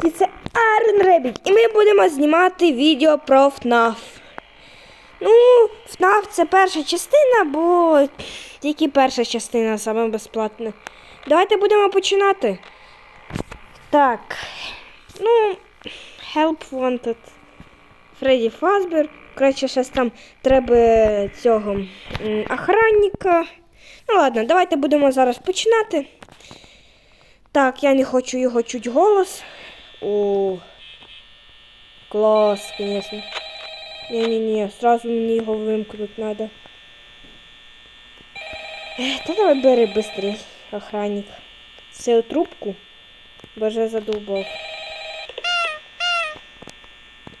Привіт, це Iron Rabbit, і ми будемо знімати відео про FNAF. Ну, FNAF це перша частина, бо тільки перша частина саме безплатна. Давайте будемо починати. Так. Ну, Help Wanted. Фредді Фазбер. Коротше, щось там треба цього охранника. Ну ладно, давайте будемо зараз починати. Так, я не хочу його чуть голос. О, класс, конечно. Не-не-не, сразу мне его вымкнуть надо. Эх, да давай бери быстрей, охранник. Сел трубку. Боже, задолбал.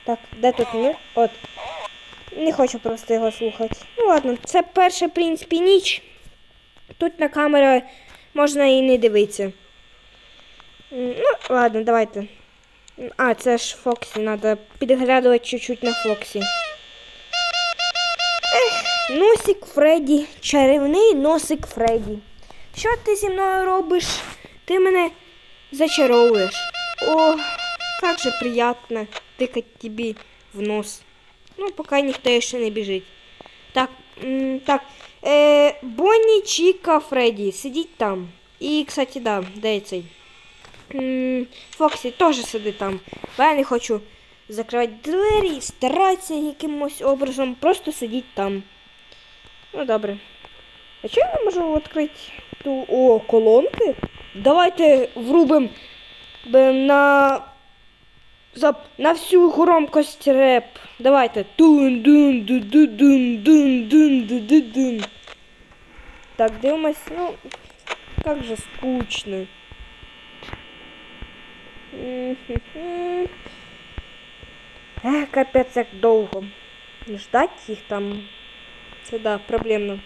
Так, де тут ми? От. Не хочу просто його слухати. Ну ладно, це перша, в принципі, ніч. Тут на камеру можна і не дивитися. М, Ну, ладно, давайте. А, це ж Фоксі, треба підглядувати чуть-чуть на Фоксі. Ех, носик Фредді, чарівний носик Фредді. Що ти зі мною робиш? Ти мене зачаровуєш. О, як же приятно тикать тобі в нос. Ну, поки ніхто ще не біжить. Так, так. Е, Бонні, Чіка, Фредді, сидіть там. І, кстати, да, де цей? Фоксі теж сидить там. Бо я не хочу закривати двері і старатися якимось образом. Просто сидіть там. Ну, добре. А чого я можу відкрити ту о, колонки? Давайте врубим на. На всю громкость реп. Давайте. Так, дивимось, ну, как же скучно. Ех, капець, як довго. Ждать їх там. Це да, проблемно.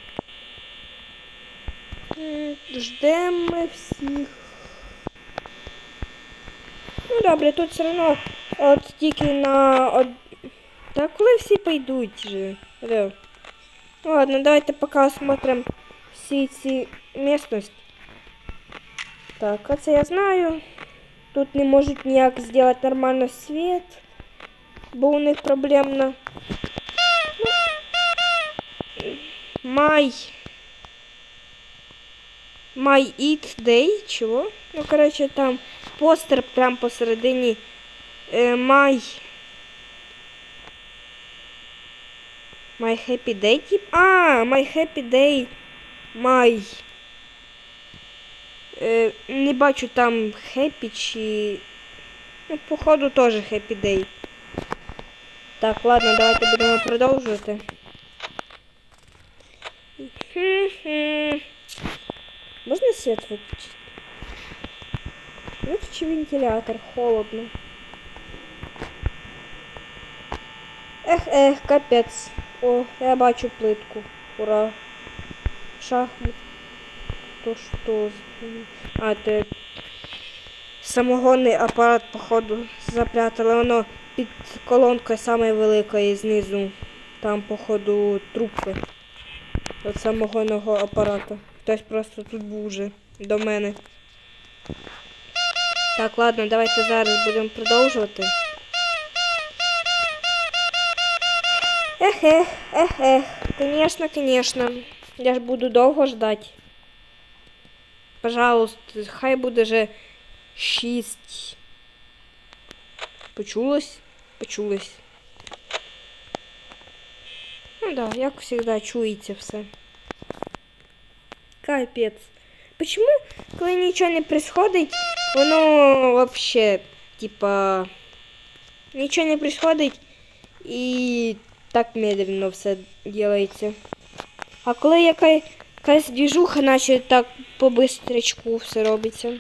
М, Ждемо ми всіх. Ну добре, тут все одно от тільки на од... Та коли всі пойдуть же. Ну ладно, давайте поки осмотрим всі ці місцевості. Так, це я знаю. Тут не можуть ніяк зробити нормально світ, бо у них проблемно. Ну, Май. My Eat Day, чего? Ну, короче, там постер прям посередині. Е, My. My Happy Day, тип? А, My Happy Day. My. Е, не бачу там Happy чи... Ну, походу теж Happy Day. Так, ладно, давайте будемо продовжувати. Хм-хм. Можно свет выключить? Выключи вентилятор, холодно. Ех, ех, капець. О, я бачу плитку. Ура. Шахмат. То з- А, це самогонний апарат, походу, запрятали. Воно під колонкою самою великою знизу. Там, походу, трубка. От самогонного апарату. Хтось просто тут був вже до мене. Так, ладно, давайте зараз будемо продовжувати. Ех, ех, ех, ех. Конечно, конечно. Я ж буду довго ждать. Пожалуйста, хай буде же шість. Почулось? Почулось. Ну да, як завжди чується все. Капец. Почему, коли нічого не происходить, воно вообще, типа, нічого не происходить і так медленно все делається. А коли яка, якась движуха, наче так по бистрячку все робиться.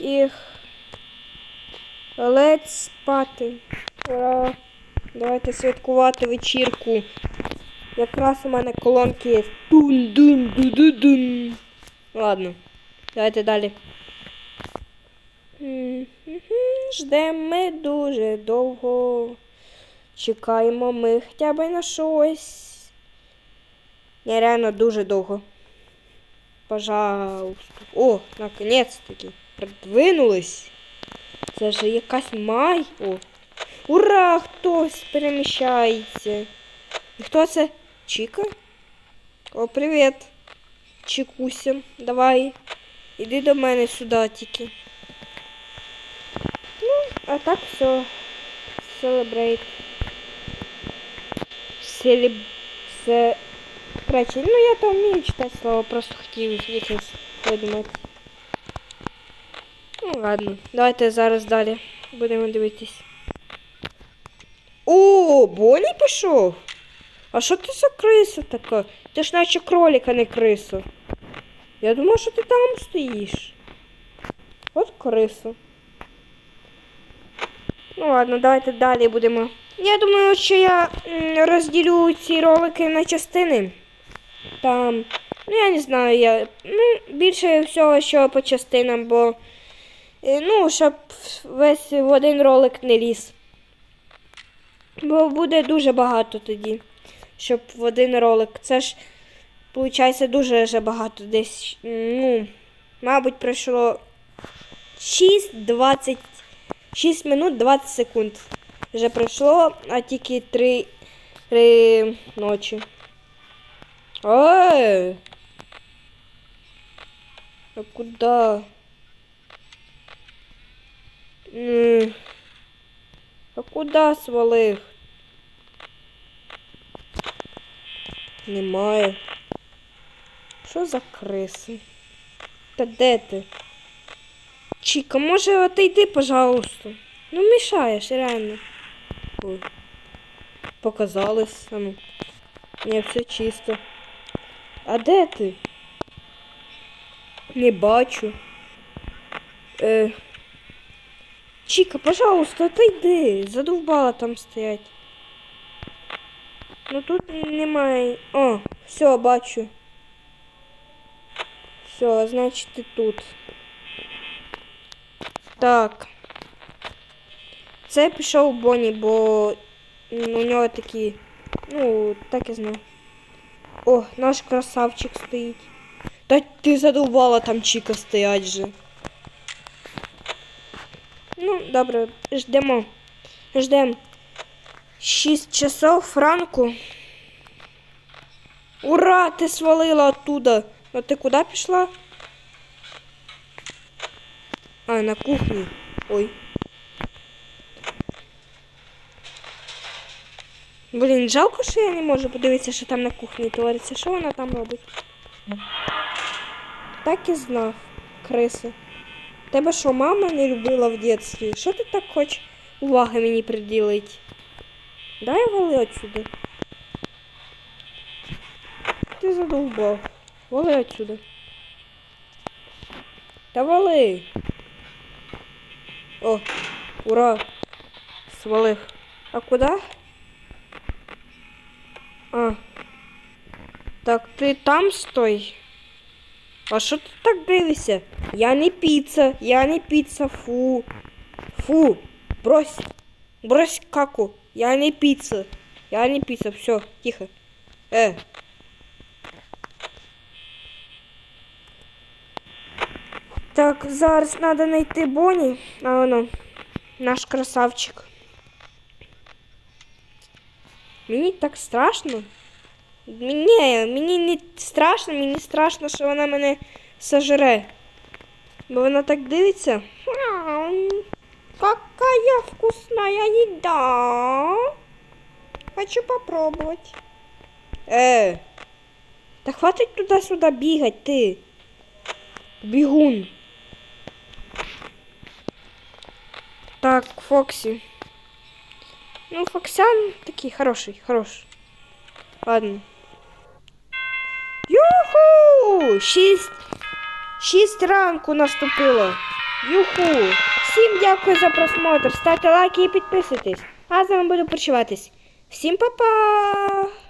Їх. Ледь спати. Ура. Давайте святкувати вечірку. Якраз у мене колонки є. дун дун ду ду дун Ладно, давайте далі. Ждемо ми дуже довго. Чекаємо ми хоча б на щось. Ні, реально дуже довго. Пожалуйста. О, наконец-таки. придвинулись. Це ж якась май. О. Ура! Хтось переміщається. І хто це? Чіка? О, привіт. Чікуся. Давай. Іди до мене сюди тільки. Ну, а так все. Celebrate. Селеб... Се... Ну я то вмію читати слова, просто хотів якось видумати. Ну ладно, давайте зараз далі будемо дивитись. О, Бонні пішов. А що ти за криса така? Ти ж наче кролик, а не криса. Я думав, що ти там стоїш. От криса. Ну ладно, давайте далі будемо. Я думаю, що я розділю ці ролики на частини. Там, ну я не знаю, я. Ну, більше всього, що по частинам, бо. е, Ну, щоб весь в один ролик не ліз. Бо буде дуже багато тоді. Щоб в один ролик. Це ж, виходить, дуже багато. Десь, ну, мабуть, пройшло 6-20. 6 минут 20 секунд. Вже пройшло, а тільки 3, 3 ночі. Ой! А куда? А куда свалив? Немає. Що за криси? Та де ти? Чіка, може отойди, пожалуйста. Ну мішаєш, реально. Ой. Показалось. А ну. Ні, все чисто. А де ти? Не бачу. Е... Чіка, пожалуйста, отойди. Задовбала там стоять. Ну тут немає. О, все, бачу. Все, значить ти тут. Так. Це пішов Бонні, бо у нього такі. Ну, так і знаю. О, наш красавчик стоїть. Та ти задовбала там Чіка стоять же. Ну, добре, ждемо. Ждемо. 6 часов ранку. Ура! Ти свалила оттуда. А ти куди пішла? А, на кухні. Ой. Блін, жалко, що я не можу подивитися, що там на кухні твориться. Що вона там робить? Так і знав, криса. Тебе що, мама не любила в дитинстві? Що ти так хочеш уваги мені приділити? Дай вали отсюда. Ти задовбав. Вали отсюда. Та вали. О, ура. Свалив. А куди? А. Так, ти там стой. А що ти так дивишся? Я не піца, я не піца, фу. Фу. Брось. Брось каку. Я не піца. Я не піца. Все, тихо. Э. Так, зараз треба знайти Бонні. А воно. Наш красавчик. Мені так страшно. Мені, мені не страшно, мені страшно, що вона мене сожре. Бо вона так дивиться. Какая вкусная еда. Хочу попробовать. Э. Да хватит туда-сюда бегать, ты. Бегун. Так, Фокси. Ну, Фоксян такий хороший, хороший. Ладно. Юху! Шість. Шість ранку наступило. Юху! Всім дякую за просмотр. Ставте лайки і підписуйтесь. А з вами буду почуватись. Всім па-па!